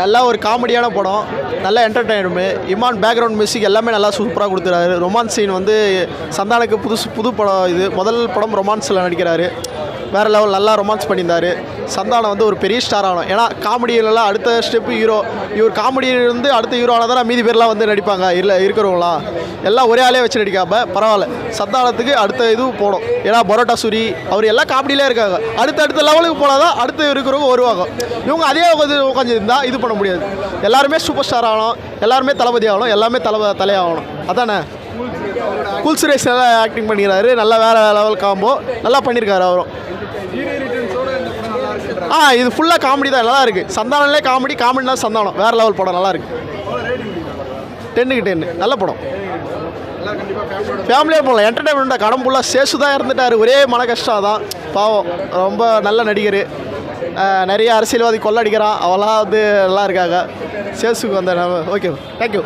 நல்லா ஒரு காமெடியான படம். நல்லா என்டர்டைன்மெண்ட் இமான் பேக்ரவுண்ட் மியூசிக் எல்லாமே நல்லா சூப்பராக கொடுத்துறாரு. ரொமான்ஸ் சீன் வந்து சந்தானுக்கு புதுசு புது படம் இது. முதல் படம் ரொமான்ஸில் நடிக்கிறாரு. வேறு லெவல் நல்லா ரொமான்ஸ் பண்ணியிருந்தாரு. சந்தானம் வந்து ஒரு பெரிய ஸ்டார் ஆகணும் ஏன்னா காமெடியிலலாம் அடுத்த ஸ்டெப்பு ஹீரோ இவர் காமெடியிலிருந்து அடுத்த ஹீரோ ஆனால் தான் மீதி பேர்லாம் வந்து நடிப்பாங்க இல்லை இருக்கிறவங்களாம் எல்லாம் ஒரே ஆளே வச்சு நடிக்காம பரவாயில்ல. சந்தானத்துக்கு அடுத்த இது போடும் ஏன்னா பரோட்டா சூரி அவர் எல்லாம் காமெடியிலே இருக்காங்க. அடுத்த அடுத்த லெவலுக்கு போனால் தான் அடுத்து இருக்கிறவங்க வருவாங்க. இவங்க அதே உட்காந்து உட்காந்து இருந்தால் இது பண்ண முடியாது. எல்லாருமே சூப்பர் ஸ்டார் ஆகணும் எல்லாருமே தளபதி ஆகணும் எல்லாமே தலை தலையாகணும். அதானே? குல் சுரேஷ் நல்லா ஆக்டிங் பண்ணிக்கிறாரு. நல்லா வேறு லெவல் காம்போ நல்லா பண்ணியிருக்காரு அவரும். ஆ இது ஃபுல்லாக காமெடி தான். நல்லா இருக்குது சந்தானம்லே காமெடி காமெடினா சந்தானம். வேறு லெவல் படம் நல்லா இருக்குது டென்னுக்கு டென்னு நல்ல படம். ஃபேமிலியாக போகலாம். என்டர்டைன்மெண்ட்டாக கடம் ஃபுல்லாக சேசு தான் இறந்துட்டார். ஒரே மன கஷ்டம் தான் பாவம். ரொம்ப நல்ல நடிகர். நிறைய அரசியல்வாதி கொள்ளடிக்கிறான். அவெல்லாம் வந்து நல்லா இருக்காங்க. சேசுக்கு வந்த ஓகே தேங்க்யூ